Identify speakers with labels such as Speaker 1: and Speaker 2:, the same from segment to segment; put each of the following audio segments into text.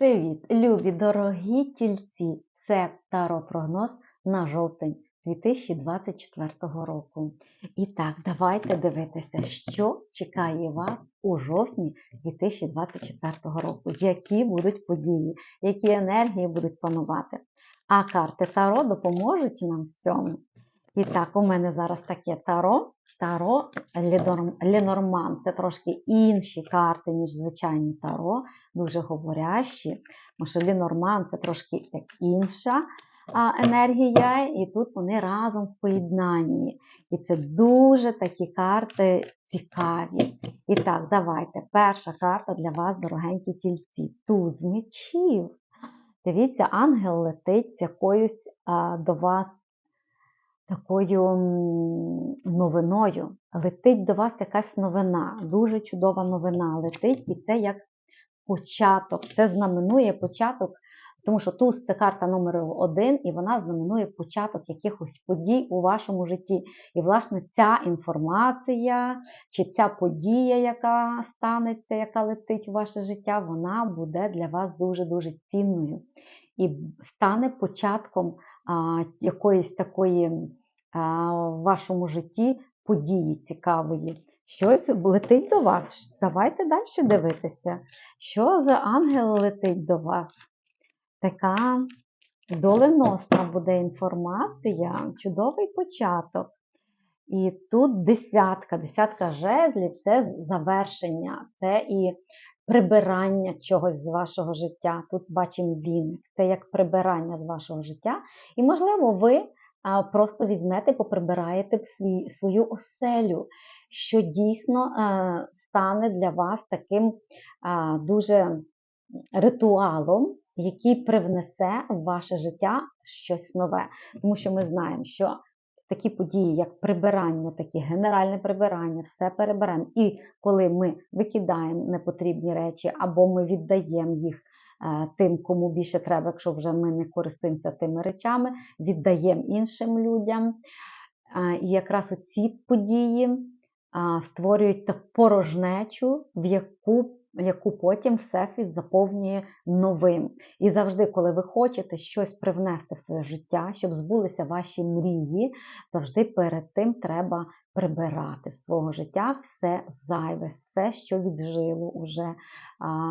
Speaker 1: Привіт, любі дорогі тільці! Це таро-прогноз на жовтень 2024 року. І так, давайте дивитися, що чекає вас у жовтні 2024 року, які будуть події, які енергії будуть панувати. А карти Таро допоможуть нам в цьому. І так, у мене зараз таке таро. Таро Ленорман. Це трошки інші карти, ніж звичайні таро, дуже говорящі. Тому що Ленорман це трошки як інша енергія, і тут вони разом в поєднанні. І це дуже такі карти цікаві. І так, давайте. Перша карта для вас, дорогенькі тільці. Тут з мечів. Дивіться, ангел летить з якоюсь а, до вас такою новиною. Летить до вас якась новина, дуже чудова новина летить, і це як початок. Це знаменує початок, тому що туз це карта номер один, і вона знаменує початок якихось подій у вашому житті. І, власне, ця інформація чи ця подія, яка станеться, яка летить у ваше життя, вона буде для вас дуже-дуже цінною. І стане початком а, якоїсь такої в вашому житті події цікавої. Щось летить до вас. Давайте далі дивитися, що за ангел летить до вас. Така доленосна буде інформація, чудовий початок. І тут десятка, десятка жезлів це завершення, це і прибирання чогось з вашого життя. Тут бачимо віник, це як прибирання з вашого життя. І, можливо, ви а просто візьмете, поприбираєте в свій, свою оселю, що дійсно е, стане для вас таким е, дуже ритуалом, який привнесе в ваше життя щось нове. Тому що ми знаємо, що такі події, як прибирання, такі генеральне прибирання, все переберемо. І коли ми викидаємо непотрібні речі або ми віддаємо їх тим, кому більше треба, якщо вже ми не користуємося тими речами, віддаємо іншим людям. Е, і якраз ці події е, створюють таку порожнечу, в яку яку потім Всесвіт заповнює новим. І завжди, коли ви хочете щось привнести в своє життя, щоб збулися ваші мрії, завжди перед тим треба прибирати з свого життя все зайве, все, що віджило уже,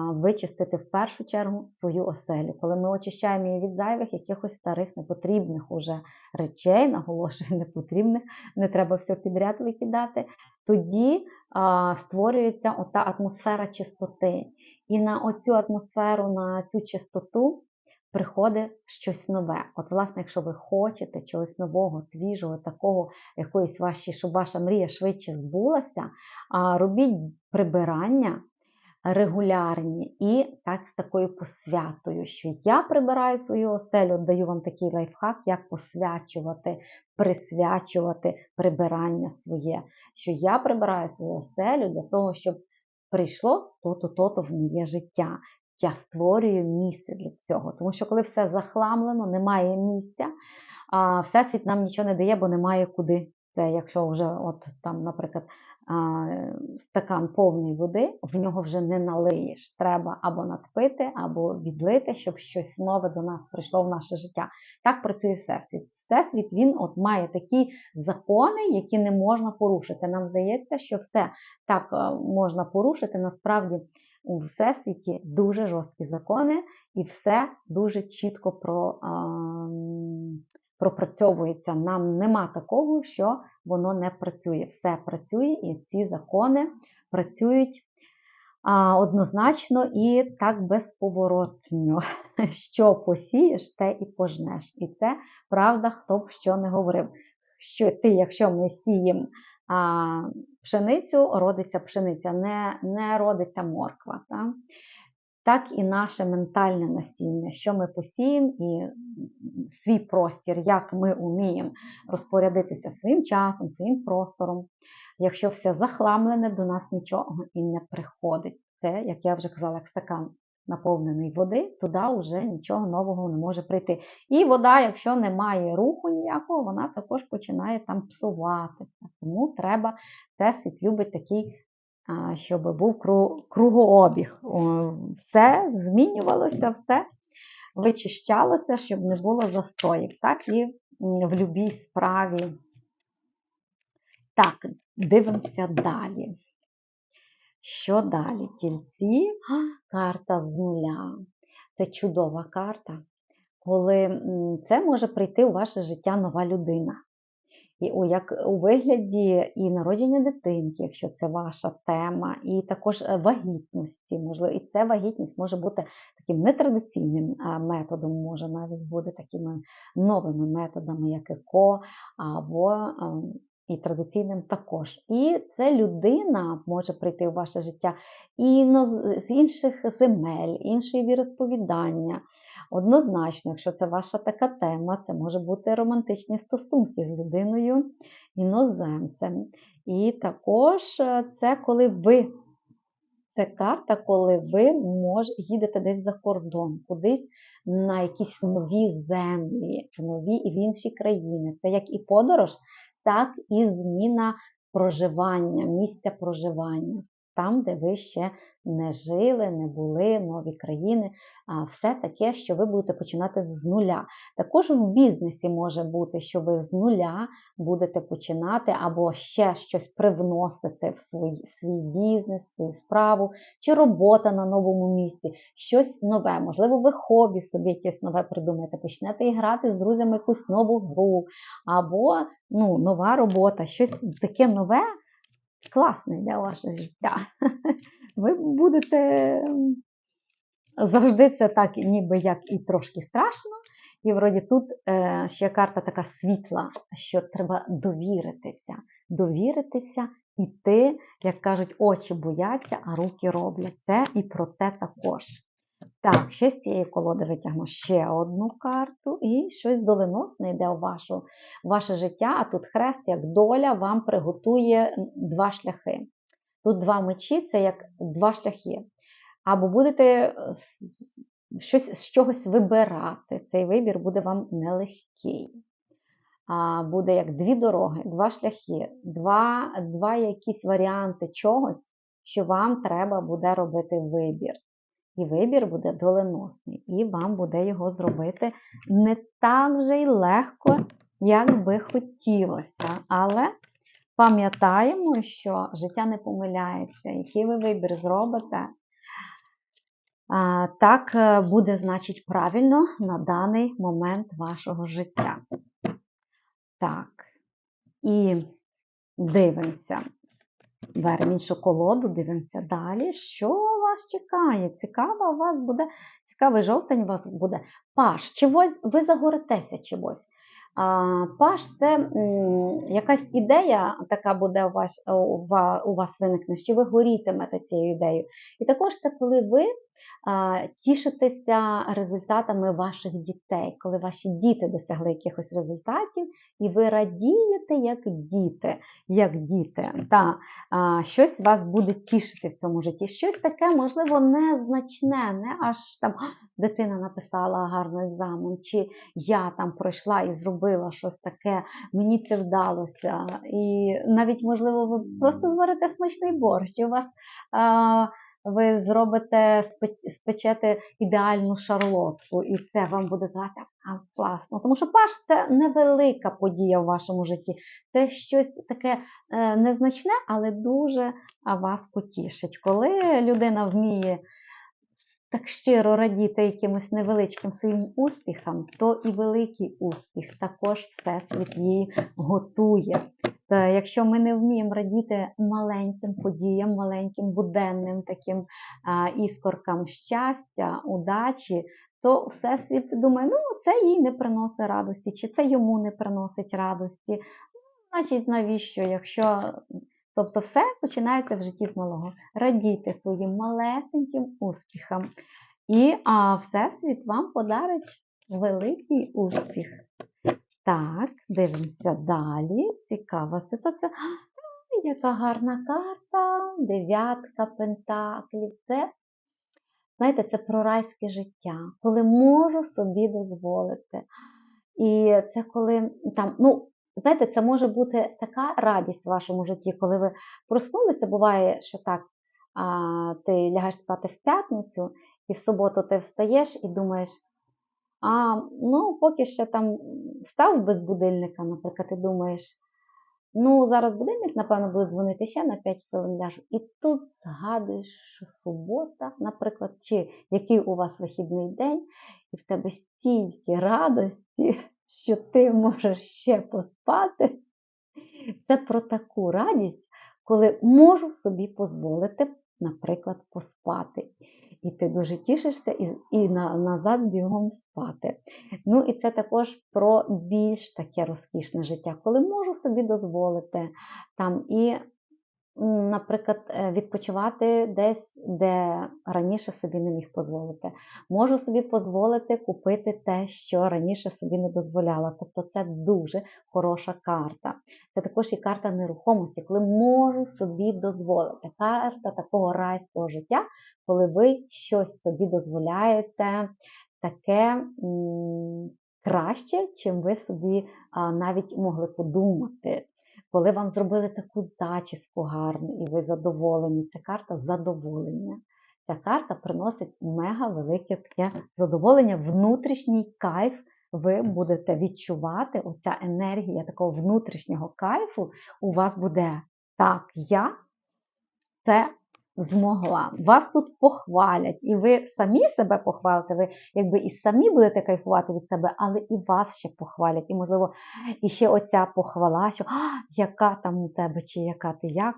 Speaker 1: вичистити в першу чергу свою оселю. Коли ми очищаємо її від зайвих, якихось старих непотрібних уже речей, наголошую, непотрібних, не треба все підряд викидати, тоді створюється ота атмосфера чистоти. І на оцю атмосферу, на цю чистоту приходить щось нове. От, власне, якщо ви хочете чогось нового, свіжого, такого, якоїсь ваші, щоб ваша мрія швидше збулася, робіть прибирання. Регулярні і так з такою посвятою, що я прибираю свою оселю, даю вам такий лайфхак, як посвячувати, присвячувати прибирання своє. Що я прибираю свою оселю для того, щоб прийшло то-то, то-то в моє життя я створюю місце для цього. Тому що, коли все захламлено, немає місця, а всесвіт нам нічого не дає, бо немає куди. Це якщо вже, от там, наприклад, стакан повний води, в нього вже не налиєш. Треба або надпити, або відлити, щоб щось нове до нас прийшло в наше життя. Так працює всесвіт. Всесвіт він от має такі закони, які не можна порушити. Нам здається, що все так е, можна порушити. Насправді у всесвіті дуже жорсткі закони, і все дуже чітко про, пропрацьовується. Нам нема такого, що воно не працює. Все працює, і ці закони працюють а, однозначно і так безповоротньо. Що посієш, те і пожнеш. І це правда, хто б що не говорив. Що ти, якщо ми сіємо пшеницю, родиться пшениця, не не родиться морква. Так? так і наше ментальне насіння, що ми посіємо, і свій простір, як ми вміємо розпорядитися своїм часом, своїм простором. Якщо все захламлене, до нас нічого і не приходить. Це, як я вже казала, як стакан наповнений води, туди вже нічого нового не може прийти. І вода, якщо немає руху ніякого, вона також починає там псуватися. Тому треба, Всесвіт любить такий щоб був кругообіг. Все змінювалося, все вичищалося, щоб не було застоїв. Так і в любій справі. Так, дивимося далі. Що далі? Тільці, карта з нуля. Це чудова карта, коли це може прийти у ваше життя нова людина. І у, як у вигляді і народження дитинки, якщо це ваша тема, і також е, вагітності, можливо, і ця вагітність може бути таким нетрадиційним методом, може навіть бути такими новими методами, як ЕКО, або ем, і традиційним також. І це людина може прийти у ваше життя і з інших земель, іншої віросповідання. Однозначно, якщо це ваша така тема, це може бути романтичні стосунки з людиною іноземцем. І також е, це коли ви, це карта, коли ви мож, їдете десь за кордон, кудись на якісь нові землі, в нові і в інші країни. Це як і подорож, так і зміна проживання, місця проживання. Там, де ви ще не жили, не були, нові країни, все таке, що ви будете починати з нуля. Також в бізнесі може бути, що ви з нуля будете починати або ще щось привносити в свій, свій бізнес, в свою справу, чи робота на новому місці, щось нове. Можливо, ви хобі собі якесь нове придумаєте, почнете грати з друзями якусь нову гру, або ну, нова робота, щось таке нове, класне для вашого життя. Ви будете завжди це так, ніби як і трошки страшно. І вроді тут е, ще карта така світла, що треба довіритися, довіритися, іти, як кажуть, очі бояться, а руки роблять. Це і про це також. Так, ще з цієї колоди витягну ще одну карту, і щось доленосне йде у вашу, ваше життя, а тут хрест, як доля, вам приготує два шляхи. Тут два мечі це як два шляхи. Або будете е, щось з чогось вибирати. Цей вибір буде вам нелегкий. А, буде як дві дороги, два шляхи, два, два якісь варіанти чогось, що вам треба буде робити вибір. І вибір буде доленосний, і вам буде його зробити не так вже й легко, як би хотілося. Але пам'ятаємо, що життя не помиляється. Який ви вибір зробите, так е, буде, значить, правильно на даний момент вашого життя. Так, і дивимося. Беремо іншу колоду, дивимося далі. Що вас чекає? Цікава вас буде, цікавий жовтень у вас буде. Паш, чогось ви, загоритеся чогось? Паш це якась ідея, така буде у вас, у вас виникне, що ви горітимете цією ідеєю. І також це коли ви а, тішитеся результатами ваших дітей, коли ваші діти досягли якихось результатів, і ви радієте як діти, як діти. Та, щось вас буде тішити в цьому житті. Щось таке, можливо, незначне, не аж там дитина написала гарний екзамен, чи я там пройшла і зробила щось таке, мені це вдалося. І навіть, можливо, ви просто зварите смачний борщ, і у вас. Ви зробите спечете ідеальну шарлотку, і це вам буде здаватися класно. Тому що паш це невелика подія в вашому житті. Це щось таке е, незначне, але дуже вас потішить. Коли людина вміє так щиро радіти якимось невеличким своїм успіхам, то і великий успіх також всесвіт її готує. Та якщо ми не вміємо радіти маленьким подіям, маленьким буденним таким іскоркам щастя, удачі, то всесвіт думає, ну це їй не приносить радості, чи це йому не приносить радості. Значить, навіщо, якщо Тобто все починається в житті з малого. Радійте своїм малесеньким успіхам. І а, Всесвіт вам подарить великий успіх. Так, дивимося далі. Цікава ситуація. Яка гарна карта, дев'ятка пентаклів. Це, знаєте, це про райське життя, коли можу собі дозволити. І це коли там, ну, знаєте, це може бути така радість в вашому житті, коли ви проснулися. Буває, що так, а, ти лягаєш спати в п'ятницю, і в суботу ти встаєш і думаєш, а ну, поки ще там встав без будильника, наприклад, ти думаєш, ну, зараз будильник, напевно, буде дзвонити ще на 5 хвилин ляжу. І тут згадуєш, що субота, наприклад, чи який у вас вихідний день, і в тебе стільки радості, що ти можеш ще поспати. Це про таку радість, коли можу собі дозволити, наприклад, поспати. І ти дуже тішишся і, і на, назад бігом спати. Ну і це також про більш таке розкішне життя, коли можу собі дозволити там і, наприклад, е, відпочивати десь, де раніше собі не міг дозволити. Можу собі дозволити купити те, що раніше собі не дозволяла. Тобто це дуже хороша карта. Це також і карта нерухомості, коли можу собі дозволити. Карта такого райського життя, коли ви щось собі дозволяєте таке краще, чим ви собі навіть могли подумати. Коли вам зробили таку зачіску гарну і ви задоволені, це карта задоволення. Ця карта приносить мега велике таке задоволення, внутрішній кайф. Ви будете відчувати оця енергія такого внутрішнього кайфу у вас буде так, я це змогла. Вас тут похвалять, і ви самі себе похвалите, ви якби і самі будете кайфувати від себе, але і вас ще похвалять. І, можливо, і ще оця похвала, що а, яка там у тебе, чи яка ти як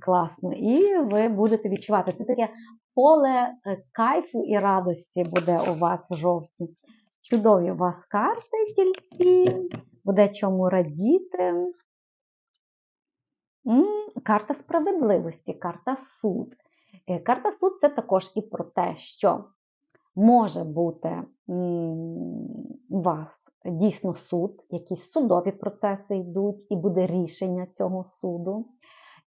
Speaker 1: класно. І ви будете відчувати. Це таке поле е, кайфу і радості буде у вас в жовтні. Чудові у вас карти тільки, буде чому радіти. Карта справедливості, карта суд. Е, Карта суд це також і про те, що може бути у вас дійсно суд, якісь судові процеси йдуть, і буде рішення цього суду.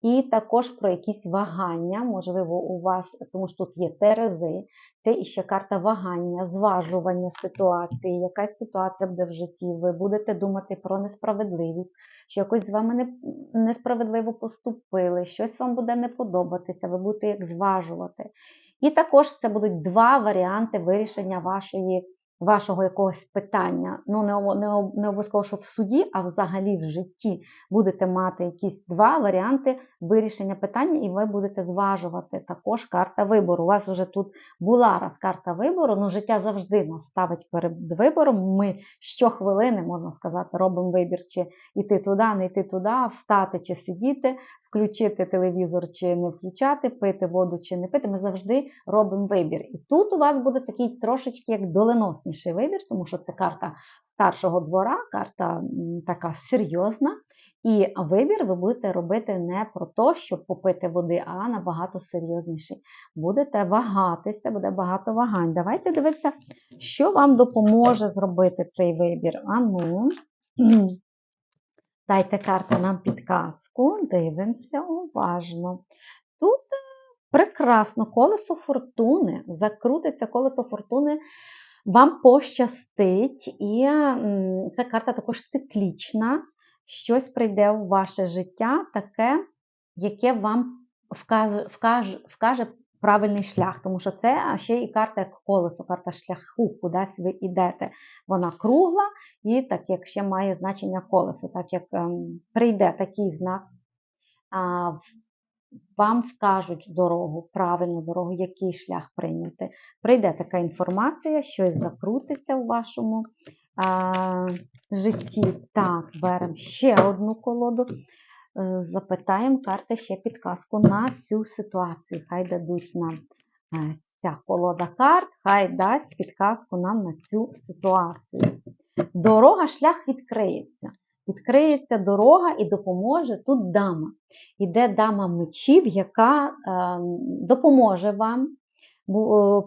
Speaker 1: І також про якісь вагання, можливо, у вас, тому що тут є терези, це іще карта вагання, зважування ситуації, якась ситуація буде в житті, ви будете думати про несправедливість, що якось з вами не, несправедливо поступили, щось вам буде не подобатися, ви будете як зважувати. І також це будуть два варіанти вирішення вашої, вашого якогось питання. Ну, не, не обов'язково, що в суді, а взагалі в житті будете мати якісь два варіанти вирішення питання, і ви будете зважувати також карта вибору. У вас вже тут була раз карта вибору, ну життя завжди нас ставить перед вибором. Ми щохвилини, можна сказати, робимо вибір, чи йти туди, не йти туди, встати чи сидіти, включити телевізор чи не включати, пити воду чи не пити. Ми завжди робимо вибір. І тут у вас буде такий трошечки як доленосніший вибір, тому що це карта старшого двора, карта така серйозна. І вибір ви будете робити не про те, щоб попити води, а набагато серйозніший. Будете вагатися, буде багато вагань. Давайте дивитися, що вам допоможе зробити цей вибір. А ну, дайте карту нам підказку, дивимося уважно. Тут е, прекрасно колесо фортуни, закрутиться колесо фортуни. Вам пощастить, і ця карта також циклічна щось прийде в ваше життя, таке, яке вам вкаже, вкаже, вкаже правильний шлях. Тому що це ще і карта як колесо, карта шляху, кудись ви йдете. Вона кругла і так як ще має значення колесо, так як ем, прийде такий знак, вам вкажуть дорогу, правильну дорогу, який шлях прийняти. Прийде така інформація, щось закрутиться у вашому а, житті. Так, беремо ще одну колоду. Е, Запитаємо карти ще підказку на цю ситуацію. Хай дадуть нам е, ця колода карт, хай дасть підказку нам на цю ситуацію. Дорога, шлях відкриється. Відкриється дорога і допоможе тут дама. Іде дама мечів, яка е, допоможе вам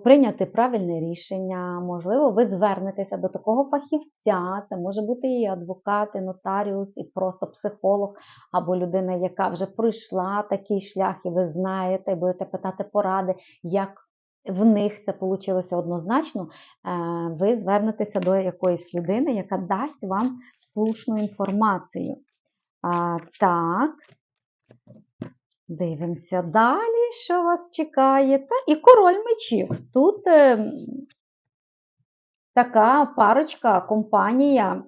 Speaker 1: прийняти правильне рішення. Можливо, ви звернетеся до такого фахівця, це може бути і адвокат, і нотаріус, і просто психолог, або людина, яка вже пройшла такий шлях, і ви знаєте, і будете питати поради, як в них це вийшло однозначно. Е, Ви звернетеся до якоїсь людини, яка дасть вам слушну інформацію. Так. Дивимося далі, що вас чекає. Та, і король мечів. Тут е, така парочка, компанія,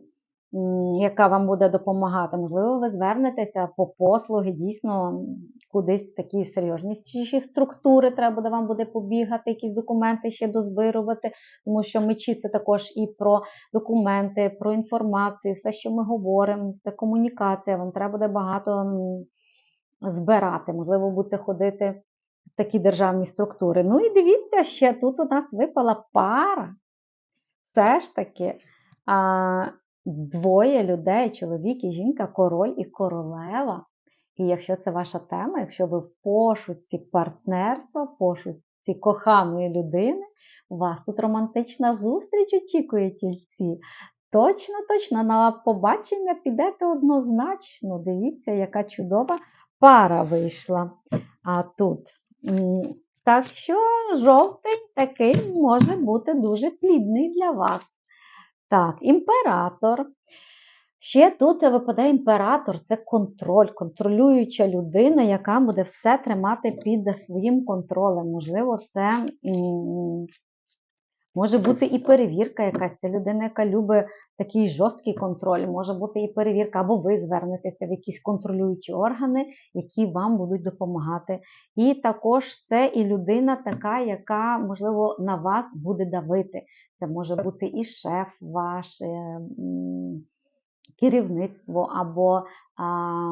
Speaker 1: яка вам буде допомагати. Можливо, ви звернетеся по послуги, дійсно, кудись в такі серйозніші структури треба буде вам буде побігати, якісь документи ще дозбирувати, тому що мечі це також і про документи, про інформацію, все, що ми говоримо, це комунікація. Вам треба буде багато збирати, можливо, будете ходити в такі державні структури. Ну і дивіться, ще тут у нас випала пара. Все ж таки а, двоє людей, чоловік і жінка, король і королева. І якщо це ваша тема, якщо ви в пошуці партнерства, пошуці коханої людини, у вас тут романтична зустріч очікує тільці. Точно, точно на побачення підете однозначно. Дивіться, яка чудова пара вийшла. А тут. Так що жовтень такий може бути дуже плідний для вас. Так, імператор. Ще тут випадає імператор це контроль, контролююча людина, яка буде все тримати під своїм контролем. Можливо, це може бути і перевірка якась. Це людина, яка любить такий жорсткий контроль, може бути і перевірка, або ви звернетеся в якісь контролюючі органи, які вам будуть допомагати. І також це і людина така, яка, можливо, на вас буде давити. Це може бути і шеф ваш. е, керівництво, або, а,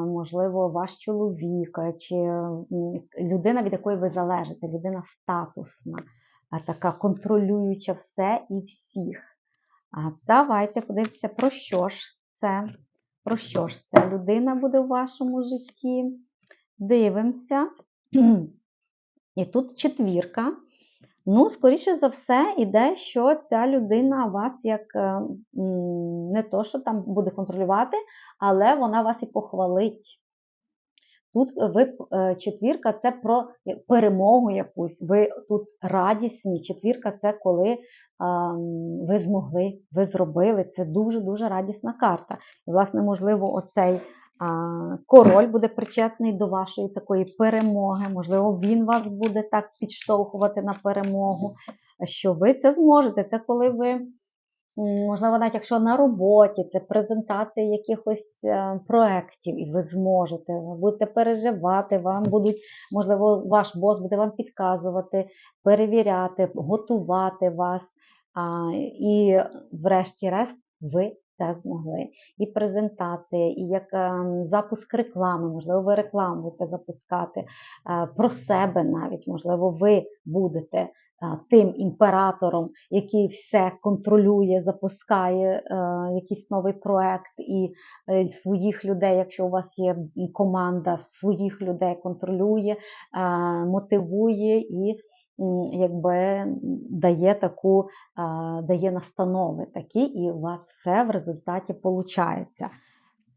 Speaker 1: можливо, ваш чоловік, чи людина, від якої ви залежите, людина статусна, така контролююча все і всіх. А давайте подивимося, про що ж це? Про що ж ця людина буде у вашому житті? Дивимося. І тут четвірка. Ну, скоріше за все, іде, що ця людина вас як е, не то, що там буде контролювати, але вона вас і похвалить. Тут ви е, четвірка це про перемогу якусь. Ви тут радісні. Четвірка це коли ви змогли, ви зробили. Це дуже-дуже радісна карта. І, власне, можливо, оцей король буде причетний до вашої такої перемоги. Можливо, він вас буде так підштовхувати на перемогу, що ви це зможете. Це коли ви. Можливо, навіть якщо на роботі, це презентація якихось е, проєктів, і ви зможете, ви будете переживати, вам будуть, можливо, ваш бос буде вам підказувати, перевіряти, готувати вас. І, врешті-решт, ви це змогли. І презентація, і як ем, запуск реклами, можливо, ви рекламу будете запускати е, про себе навіть, можливо, ви будете е, тим імператором, який все контролює, запускає е, якийсь новий проект і своїх людей, якщо у вас є команда, своїх людей контролює, мотивує і якби дає таку, дає настанови такі, і у вас все в результаті виходить.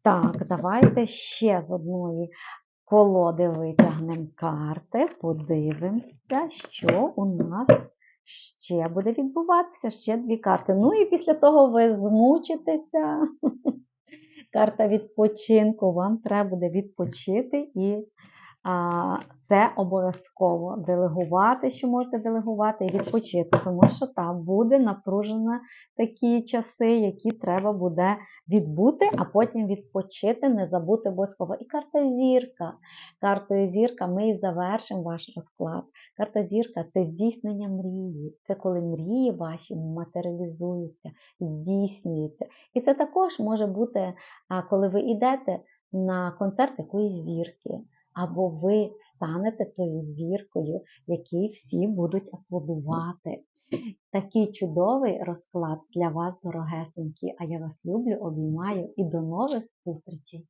Speaker 1: Так, давайте ще з одної колоди витягнемо карти, подивимося, що у нас ще буде відбуватися. Ще дві карти. Ну і після того ви змучитеся. Карта відпочинку. Вам треба буде відпочити і це обов'язково делегувати, що можете делегувати, і відпочити, тому що там буде напружено такі часи, які треба буде відбути, а потім відпочити, не забути обов'язково. І карта зірка. Картою зірка ми і завершимо ваш розклад. Карта зірка це здійснення мрії. Це коли мрії ваші матеріалізуються, здійснюються. І це також може бути, коли ви йдете на концерт якоїсь зірки або ви станете тою зіркою, якій всі будуть аплодувати. Такий чудовий розклад для вас, дорогесенькі. А я вас люблю, обіймаю і до нових зустрічей!